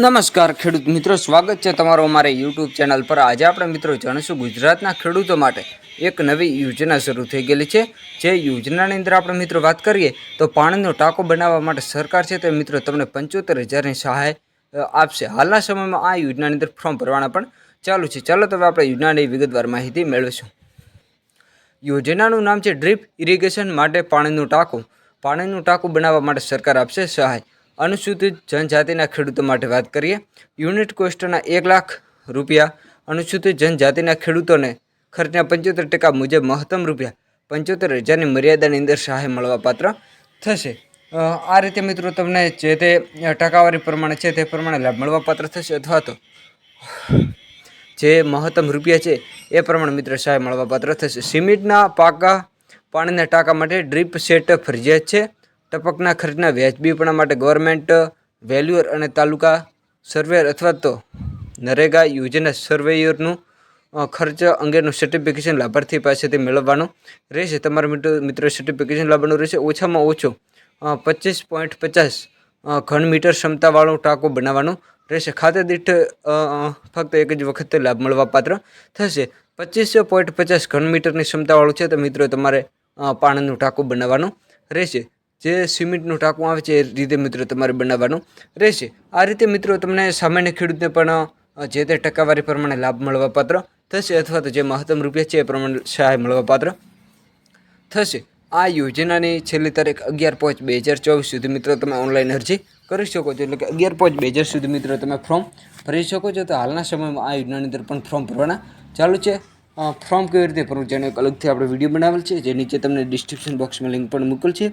નમસ્કાર ખેડૂત મિત્રો, સ્વાગત છે તમારો અમારે યુટ્યુબ ચેનલ પર. આજે આપણે મિત્રો જાણીશું ગુજરાતના ખેડૂતો માટે એક નવી યોજના શરૂ થઈ ગયેલી છે. જે યોજનાની અંદર આપણે મિત્રો વાત કરીએ તો પાણીનો ટાંકો બનાવવા માટે સરકાર છે તે મિત્રો તમને પંચોતેર હજારની સહાય આપશે. હાલના સમયમાં આ યોજનાની અંદર ફોર્મ ભરવાના પણ ચાલુ છે. ચાલો તો હવે આપણે યોજનાની વિગતવાર માહિતી મેળવીશું. યોજનાનું નામ છે ડ્રીપ ઇરિગેશન માટે પાણીનું ટાંકું. પાણીનું ટાંકું બનાવવા માટે સરકાર આપશે સહાય. અનુસૂચિત જનજાતિના ખેડૂતો માટે વાત કરીએ. યુનિટ કોસ્ટના એક લાખ રૂપિયા, અનુસૂચિત જનજાતિના ખેડૂતોને ખર્ચના પંચોતેર ટકા મુજબ મહત્તમ રૂપિયા પંચોતેર હજારની મર્યાદાની અંદર સહાય મળવાપાત્ર થશે. આ રીતે મિત્રો તમને જે તે ટકાવારી પ્રમાણે છે તે પ્રમાણે લાભ મળવાપાત્ર થશે અથવા તો જે મહત્તમ રૂપિયા છે એ પ્રમાણે મિત્ર સહાય મળવાપાત્ર થશે. સિમેન્ટના પાકા પાણીના ટાંકા માટે ડ્રીપ સેટ ફરજિયાત છે. ટપકના ખર્ચના વ્યાજબીપણા માટે ગવર્મેન્ટ, વેલ્યુઅર અને તાલુકા સર્વેયર અથવા તો નરેગા યોજના સર્વેયરનું ખર્ચ અંગેનું સર્ટિફિકેશન લાભાર્થી પાસેથી મેળવવાનું રહેશે. તમારા મિત્રો મિત્રો સર્ટિફિકેશન લાવવાનું રહેશે. ઓછામાં ઓછું પચીસ પોઈન્ટ પચાસ ઘન મીટર ક્ષમતાવાળું ટાંકું બનાવવાનું રહેશે. ખાતે દીઠ ફક્ત એક જ વખતે લાભ મળવાપાત્ર થશે. પચીસ પોઈન્ટ પચાસ ઘન મીટરની ક્ષમતાવાળું છે તો મિત્રો તમારે પાણીનું ટાંકું બનાવવાનું રહેશે. જે સિમેન્ટનું ટાંકું આવે છે એ રીતે મિત્રો તમારે બનાવવાનું રહેશે. આ રીતે મિત્રો તમને સામાન્ય ખેડૂતને પણ જે તે ટકાવારી પ્રમાણે લાભ મળવા પાત્ર થશે અથવા તો જે મહત્તમ રૂપિયા છે એ પ્રમાણે સહાય મળવા પાત્ર થશે. આ યોજનાની છેલ્લી તારીખ અગિયાર પાંચ બે હજાર ચોવીસ સુધી મિત્રો તમે ઓનલાઈન અરજી કરી શકો છો. એટલે કે અગિયાર પાંચ બે હજાર સુધી મિત્રો તમે ફોર્મ ભરી શકો છો. તો હાલના સમયમાં આ યોજનાની અંદર પણ ફોર્મ ભરવાના ચાલુ છે. ફોર્મ કેવી રીતે ભરવું જેનો એક અલગથી આપણે વીડિયો બનાવેલ છે, જે નીચે તમને ડિસ્ક્રિપ્શન બોક્સમાં લિંક પણ મૂકેલ છે.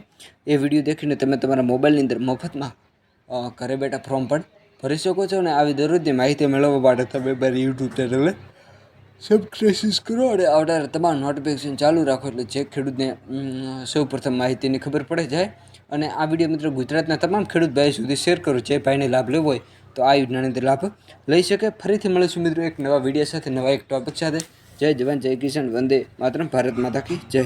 એ વીડિયો દેખીને તમે તમારા મોબાઈલની અંદર મફતમાં ઘરે બેઠા ફોર્મ પણ ભરી શકો છો અને આવી દરરોજની માહિતી મેળવવા માટે તમે મારી યુટ્યુબ ચેનલને સબસ્ક્રાઇબ કરો અને આવનારા તમામ નોટિફિકેશન ચાલુ રાખો એટલે જે ખેડૂતને સૌપ્રથમ માહિતીની ખબર પડે જાય. અને આ વીડિયો મિત્રો ગુજરાતના તમામ ખેડૂત ભાઈ સુધી શેર કરો. જે ભાઈને લાભ લેવો હોય તો આ યોજનાની લાભ લઈ શકે. ફરીથી મળીશું મિત્રો એક નવા વીડિયો સાથે, નવા એક ટોપિક સાથે. જય જવાન જય કિસાન વંદે માત્ર ભારત માતા કી જય.